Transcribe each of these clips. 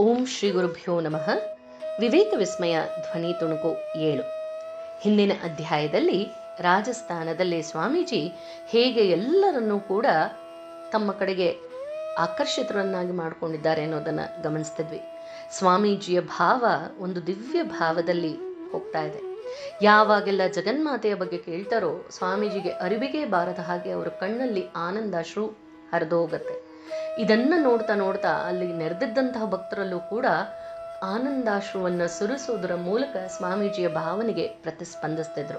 ಓಂ ಶ್ರೀ ಗುರುಭ್ಯೋ ನಮಃ. ವಿವೇಕ ವಿಸ್ಮಯ ಧ್ವನಿ ತುಣುಕು ಏಳು. ಹಿಂದಿನ ಅಧ್ಯಾಯದಲ್ಲಿ ರಾಜಸ್ಥಾನದಲ್ಲಿ ಸ್ವಾಮೀಜಿ ಹೇಗೆ ಎಲ್ಲರನ್ನೂ ಕೂಡ ತಮ್ಮ ಕಡೆಗೆ ಆಕರ್ಷಿತರನ್ನಾಗಿ ಮಾಡಿಕೊಂಡಿದ್ದಾರೆ ಅನ್ನೋದನ್ನು ಗಮನಿಸ್ತಿದ್ವಿ. ಸ್ವಾಮೀಜಿಯ ಭಾವ ಒಂದು ದಿವ್ಯ ಭಾವದಲ್ಲಿ ಹೋಗ್ತಾ ಇದೆ. ಯಾವಾಗೆಲ್ಲ ಜಗನ್ಮಾತೆಯ ಬಗ್ಗೆ ಕೇಳ್ತಾರೋ ಸ್ವಾಮೀಜಿಗೆ ಅರಿವಿಗೆ ಬಾರದ ಹಾಗೆ ಅವರ ಕಣ್ಣಲ್ಲಿ ಆನಂದಾಶ್ರು ಹರಿದೋಗತ್ತೆ. ಇದನ್ನ ನೋಡ್ತಾ ನೋಡ್ತಾ ಅಲ್ಲಿ ನೆರೆದಿದ್ದಂತಹ ಭಕ್ತರಲ್ಲೂ ಕೂಡ ಆನಂದಾಶ್ರುವನ್ನ ಸುರಿಸುವುದರ ಮೂಲಕ ಸ್ವಾಮೀಜಿಯ ಭಾವನೆಗೆ ಪ್ರತಿಸ್ಪಂದಿಸ್ತಿದ್ರು.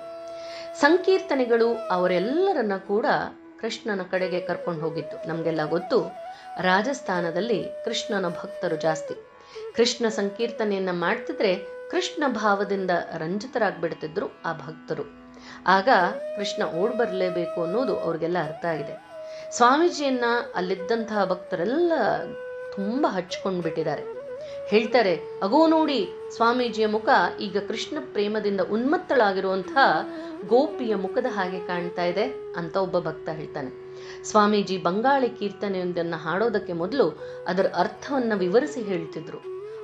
ಸಂಕೀರ್ತನೆಗಳು ಅವರೆಲ್ಲರನ್ನ ಕೂಡ ಕೃಷ್ಣನ ಕಡೆಗೆ ಕರ್ಕೊಂಡು ಹೋಗಿತ್ತು. ನಮಗೆಲ್ಲ ಗೊತ್ತು, ರಾಜಸ್ಥಾನದಲ್ಲಿ ಕೃಷ್ಣನ ಭಕ್ತರು ಜಾಸ್ತಿ. ಕೃಷ್ಣ ಸಂಕೀರ್ತನೆಯನ್ನ ಮಾಡ್ತಿದ್ರೆ ಕೃಷ್ಣ ಭಾವದಿಂದ ರಂಜಿತರಾಗ್ಬಿಡ್ತಿದ್ರು ಆ ಭಕ್ತರು. ಆಗ ಕೃಷ್ಣ ಓಡ್ ಬರಲೇಬೇಕು ಅನ್ನೋದು ಅವ್ರಿಗೆಲ್ಲ ಅರ್ಥ ಆಗಿದೆ. ಸ್ವಾಮೀಜಿಯನ್ನ ಅಲ್ಲಿದ್ದಂತಹ ಭಕ್ತರೆಲ್ಲ ತುಂಬಾ ಹಚ್ಕೊಂಡು ಬಿಟ್ಟಿದ್ದಾರೆ ಹೇಳ್ತಾರೆ, ಅಗೋ ನೋಡಿ ಸ್ವಾಮೀಜಿಯ ಮುಖ, ಈಗ ಕೃಷ್ಣ ಪ್ರೇಮದಿಂದ ಉನ್ಮತ್ತಳಾಗಿರುವಂತಹ ಗೋಪಿಯ ಮುಖದ ಹಾಗೆ ಕಾಣ್ತಾ ಇದೆ ಅಂತ ಒಬ್ಬ ಭಕ್ತ ಹೇಳ್ತಾನೆ. ಸ್ವಾಮೀಜಿ ಬಂಗಾಳಿ ಕೀರ್ತನೆಯೊಂದನ್ನು ಹಾಡೋದಕ್ಕೆ ಮೊದಲು ಅದರ ಅರ್ಥವನ್ನ ವಿವರಿಸಿ ಹೇಳ್ತಿದ್ರು.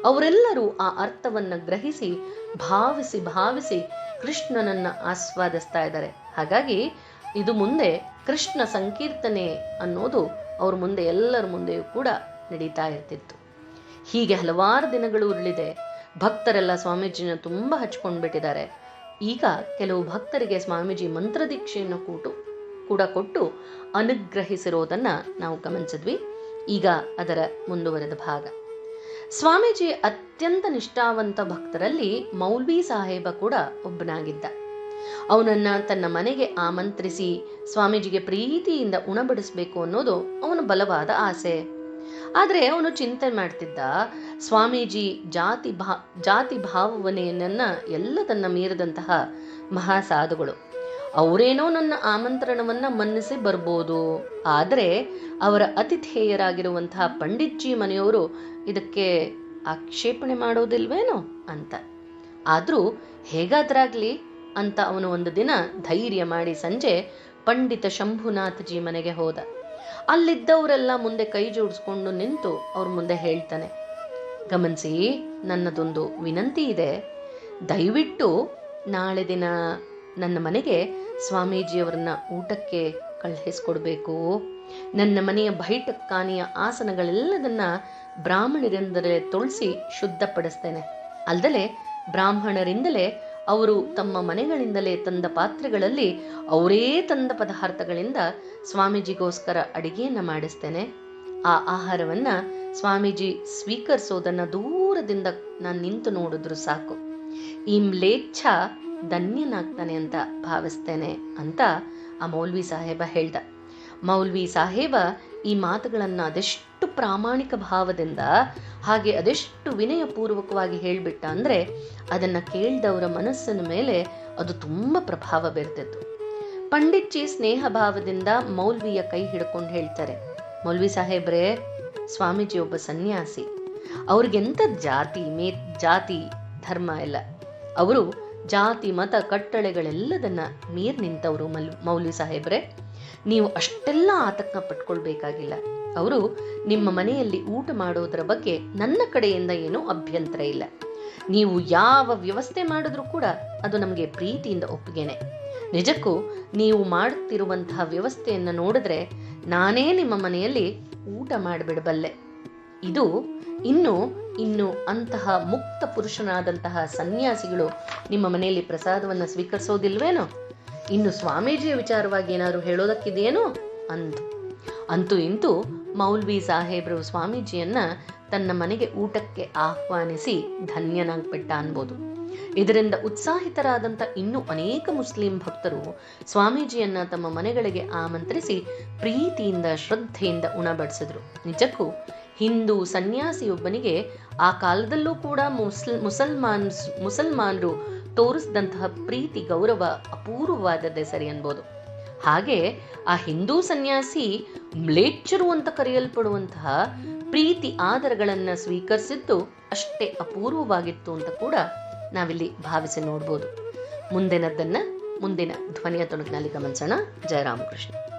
ಅವರೆಲ್ಲರೂ ಆ ಅರ್ಥವನ್ನ ಗ್ರಹಿಸಿ, ಭಾವಿಸಿ ಭಾವಿಸಿ ಕೃಷ್ಣನನ್ನ ಆಸ್ವಾದಿಸ್ತಾ ಇದ್ದಾರೆ. ಹಾಗಾಗಿ ಇದು ಮುಂದೆ ಕೃಷ್ಣ ಸಂಕೀರ್ತನೆ ಅನ್ನೋದು ಅವ್ರ ಮುಂದೆ, ಎಲ್ಲರ ಮುಂದೆಯೂ ಕೂಡ ನಡೀತಾ ಇರ್ತಿತ್ತು. ಹೀಗೆ ಹಲವಾರು ದಿನಗಳು ಉರುಳಿದೆ. ಭಕ್ತರೆಲ್ಲ ಸ್ವಾಮೀಜಿನ ತುಂಬ ಹಚ್ಕೊಂಡು ಬಿಟ್ಟಿದ್ದಾರೆ ಈಗ ಕೆಲವು ಭಕ್ತರಿಗೆ ಸ್ವಾಮೀಜಿ ಮಂತ್ರದೀಕ್ಷೆಯನ್ನು ಕೂಟು, ಕೂಡ ಕೊಟ್ಟು ಅನುಗ್ರಹಿಸಿರೋದನ್ನ ನಾವು ಗಮನಿಸಿದ್ವಿ. ಈಗ ಅದರ ಮುಂದುವರೆದ ಭಾಗ. ಸ್ವಾಮೀಜಿ ಅತ್ಯಂತ ನಿಷ್ಠಾವಂತ ಭಕ್ತರಲ್ಲಿ ಮೌಲ್ವಿ ಸಾಹೇಬ ಕೂಡ ಒಬ್ಬನಾಗಿದ್ದ. ಅವನನ್ನ ತನ್ನ ಮನೆಗೆ ಆಮಂತ್ರಿಸಿ, ಸ್ವಾಮೀಜಿಗೆ ಪ್ರೀತಿಯಿಂದ ಉಣಬಡಿಸಬೇಕು ಅನ್ನೋದು ಅವನ ಬಲವಾದ ಆಸೆ. ಆದರೆ ಅವನು ಚಿಂತೆ ಮಾಡ್ತಿದ್ದ, ಸ್ವಾಮೀಜಿ ಜಾತಿ ಭಾ, ಜಾತಿ ಭಾವನೆಯನ್ನ ಎಲ್ಲದನ್ನ ಮೀರಿದಂತಹ ಮಹಾಸಾಧುಗಳು. ಅವರೇನೋ ನನ್ನ ಆಮಂತ್ರಣವನ್ನ ಮನ್ನಿಸಿ ಬರ್ಬೋದು. ಆದರೆ ಅವರ ಅತಿಥೇಯರಾಗಿರುವಂತಹ ಪಂಡಿತ್ಜಿ ಮನೆಯವರು ಇದಕ್ಕೆ ಆಕ್ಷೇಪಣೆ ಮಾಡೋದಿಲ್ವೇನೋ ಅಂತ. ಆದರೂ ಹೇಗಾದ್ರಾಗ್ಲಿ ಅಂತ ಅವನು ಒಂದು ದಿನ ಧೈರ್ಯ ಮಾಡಿ ಸಂಜೆ ಪಂಡಿತ ಶಂಭುನಾಥ್ಜಿ ಮನೆಗೆ ಹೋದ. ಅಲ್ಲಿದ್ದವರೆಲ್ಲ ಮುಂದೆ ಕೈ ಜೋಡಿಸ್ಕೊಂಡು ನಿಂತು ಅವ್ರ ಮುಂದೆ ಹೇಳ್ತಾನೆ, ಗಮನಿಸಿ, ನನ್ನದೊಂದು ವಿನಂತಿ ಇದೆ. ದಯವಿಟ್ಟು ನಾಳೆ ದಿನ ನನ್ನ ಮನೆಗೆ ಸ್ವಾಮೀಜಿಯವರನ್ನ ಊಟಕ್ಕೆ ಕಳುಹಿಸ್ಕೊಡ್ಬೇಕು. ನನ್ನ ಮನೆಯ ಬೈಠಕ್ಕಾನಿಯ ಆಸನಗಳೆಲ್ಲದನ್ನ ಬ್ರಾಹ್ಮಣರಿಂದಲೇ ತೊಳಸಿ ಶುದ್ಧಪಡಿಸ್ತೇನೆ. ಅಲ್ದಲೆ ಬ್ರಾಹ್ಮಣರಿಂದಲೇ ಅವರು ತಮ್ಮ ಮನೆಗಳಿಂದಲೇ ತಂದ ಪಾತ್ರೆಗಳಲ್ಲಿ ಅವರೇ ತಂದ ಪದಾರ್ಥಗಳಿಂದ ಸ್ವಾಮೀಜಿಗೋಸ್ಕರ ಅಡಿಗೆಯನ್ನು ಮಾಡಿಸ್ತೇನೆ. ಆ ಆಹಾರವನ್ನು ಸ್ವಾಮೀಜಿ ಸ್ವೀಕರಿಸೋದನ್ನು ದೂರದಿಂದ ನಾನು ನಿಂತು ನೋಡಿದ್ರು ಸಾಕು. ಈ ಮ್ಲೇಚ್ಛ ಧನ್ಯನಾಗ್ತಾನೆ ಅಂತ ಭಾವಿಸ್ತೇನೆ ಅಂತ ಆ ಮೌಲ್ವಿ ಸಾಹೇಬ ಹೇಳ್ದ. ಮೌಲ್ವಿ ಸಾಹೇಬ ಈ ಮಾತುಗಳನ್ನು ಅದೆಷ್ಟು ಪ್ರಾಮಾಣಿಕ ಭಾವದಿಂದ ಹಾಗೆ ಅದೆಷ್ಟು ವಿನಯಪೂರ್ವಕವಾಗಿ ಹೇಳಿಬಿಟ್ಟ ಅಂದ್ರೆ ಅದನ್ನ ಕೇಳಿದವರ ಮನಸ್ಸಿನ ಮೇಲೆ ಅದು ತುಂಬಾ ಪ್ರಭಾವ ಬೀರ್ತಿತ್ತು. ಪಂಡಿತ್ಜಿ ಸ್ನೇಹ ಭಾವದಿಂದ ಮೌಲ್ವಿಯ ಕೈ ಹಿಡ್ಕೊಂಡು ಹೇಳ್ತಾರೆ, ಮೌಲ್ವಿ ಸಾಹೇಬ್ರೆ, ಸ್ವಾಮೀಜಿ ಒಬ್ಬ ಸನ್ಯಾಸಿ. ಅವ್ರಿಗೆಂಥ ಜಾತಿ, ಮೇ, ಜಾತಿ, ಧರ್ಮ ಎಲ್ಲ? ಅವರು ಜಾತಿ, ಮತ, ಕಟ್ಟಳೆಗಳೆಲ್ಲದನ್ನ ಮೀರ್ ನಿಂತವರು ಮಲ್, ಮೌಲ್ವಿ ಸಾಹೇಬ್ರೆ. ನೀವು ಅಷ್ಟೆಲ್ಲ ಆತಂಕ ಪಟ್ಕೊಳ್ಬೇಕಾಗಿಲ್ಲ. ಅವರು ನಿಮ್ಮ ಮನೆಯಲ್ಲಿ ಊಟ ಮಾಡೋದರ ಬಗ್ಗೆ ನನ್ನ ಕಡೆಯಿಂದ ಏನೂ ಅಭ್ಯಂತರ ಇಲ್ಲ. ನೀವು ಯಾವ ವ್ಯವಸ್ಥೆ ಮಾಡಿದ್ರೂ ಕೂಡ ಅದು ನಮಗೆ ಪ್ರೀತಿಯಿಂದ ಒಪ್ಪಿಗೆನೆ. ನಿಜಕ್ಕೂ ನೀವು ಮಾಡುತ್ತಿರುವಂತಹ ವ್ಯವಸ್ಥೆಯನ್ನು ನೋಡಿದ್ರೆ ನಾನೇ ನಿಮ್ಮ ಮನೆಯಲ್ಲಿ ಊಟ ಮಾಡಿಬಿಡಬಲ್ಲೆ. ಇದು ಇನ್ನು ಇನ್ನು ಅಂತಹ ಮುಕ್ತ ಪುರುಷನಾದಂತಹ ಸನ್ಯಾಸಿಗಳು ನಿಮ್ಮ ಮನೆಯಲ್ಲಿ ಪ್ರಸಾದವನ್ನು ಸ್ವೀಕರಿಸೋದಿಲ್ವೇನೋ? ಇನ್ನು ಸ್ವಾಮೀಜಿಯ ವಿಚಾರವಾಗಿ ಏನಾದ್ರು ಹೇಳೋದಕ್ಕಿದೆಯೇನೋ ಅಂತ ಅಂತೂ ಇಂತೂ ಮೌಲ್ವಿ ಸಾಹೇಬ್ರು ಸ್ವಾಮೀಜಿಯನ್ನ ತನ್ನ ಮನೆಗೆ ಊಟಕ್ಕೆ ಆಹ್ವಾನಿಸಿ ಧನ್ಯನಾಗ್ಬಿಟ್ಟ ಅನ್ಬೋದು. ಇದರಿಂದ ಉತ್ಸಾಹಿತರಾದಂಥ ಇನ್ನೂ ಅನೇಕ ಮುಸ್ಲಿಂ ಭಕ್ತರು ಸ್ವಾಮೀಜಿಯನ್ನ ತಮ್ಮ ಮನೆಗಳಿಗೆ ಆಮಂತ್ರಿಸಿ ಪ್ರೀತಿಯಿಂದ, ಶ್ರದ್ಧೆಯಿಂದ ಉಣಬಡಿಸಿದ್ರು. ನಿಜಕ್ಕೂ ಹಿಂದೂ ಸನ್ಯಾಸಿಯೊಬ್ಬನಿಗೆ ಆ ಕಾಲದಲ್ಲೂ ಕೂಡ ಮುಸ್ಲ್ ಮುಸಲ್ಮಾನ್ ಮುಸಲ್ಮಾನರು ತೋರಿಸಿದಂತಹ ಪ್ರೀತಿ, ಗೌರವ ಅಪೂರ್ವವಾದದ್ದೇ ಸರಿ ಅನ್ಬೋದು. ಹಾಗೆ ಆ ಹಿಂದೂ ಸನ್ಯಾಸಿ ಮ್ಲೇಚ್ಛರು ಅಂತ ಕರೆಯಲ್ಪಡುವಂತಹ ಪ್ರೀತಿ ಆದರಗಳನ್ನು ಸ್ವೀಕರಿಸಿದ್ದು ಅಷ್ಟೇ ಅಪೂರ್ವವಾಗಿತ್ತು ಅಂತ ಕೂಡ ನಾವಿಲ್ಲಿ ಭಾವಿಸಿ ನೋಡ್ಬೋದು. ಮುಂದಿನದ್ದನ್ನ, ಮುಂದಿನ ಧ್ವನಿಯ ತುಣುಕಿನಲ್ಲಿ ಗಮನಿಸೋಣ. ಜಯರಾಮಕೃಷ್ಣ.